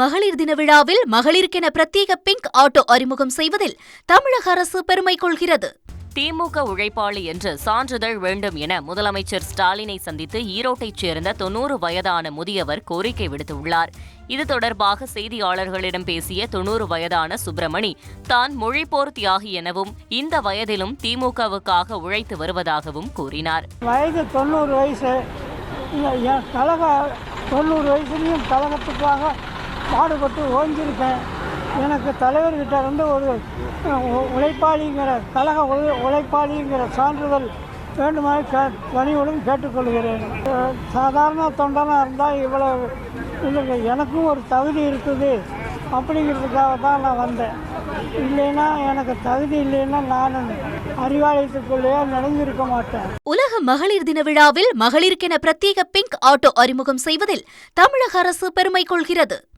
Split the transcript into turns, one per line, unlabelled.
மகளிர் தின விழாவில் மகளிருக்கென பிரத்யேக பிங்க் ஆட்டோ அறிமுகம் செய்வதில் தமிழக அரசு பெருமை கொள்கிறது.
திமுக உழைப்பாளி என்று சான்றிதழ் வேண்டும் என முதலமைச்சர் ஸ்டாலினை சந்தித்து ஈரோட்டைச் சேர்ந்த தொன்னூறு வயதான முதியவர் கோரிக்கை விடுத்துள்ளார். இது தொடர்பாக செய்தியாளர்களிடம் பேசிய தொன்னூறு வயதான சுப்பிரமணி தான் மொழிப்போர் தியாகி எனவும் இந்த வயதிலும் திமுகவுக்காக உழைத்து வருவதாகவும் கூறினார்.
வயது தொண்ணூறு வயசு. கழக தொண்ணூறு வயசுலேயும் கழகத்துக்காக பாடுபட்டு ஓஞ்சிருக்கேன் எனக்கு தலைவர்கிட்ட இருந்து ஒரு உழைப்பாளிங்கிற கழக உழை உழைப்பாளிங்கிற சான்றிதழ் வேண்டுமாறு கே பணியுடன் கேட்டுக்கொள்கிறேன். சாதாரண தொண்டனாக இருந்தால் இவ்வளவு இல்லைங்க எனக்கும் ஒரு தகுதி இருக்குது. அப்படிங்கிறதுக்காக தான் நான் வந்தேன். இல்லைன்னா எனக்கு தகுதி இல்லைன்னா நான் அறிவாலயத்துக்குள்ளேயே நடந்திருக்க மாட்டேன்.
உலக மகளிர் தின விழாவில் மகளிருக்கென பிரத்யேக பிங்க் ஆட்டோ அறிமுகம் செய்வதில் தமிழக அரசு பெருமை கொள்கிறது.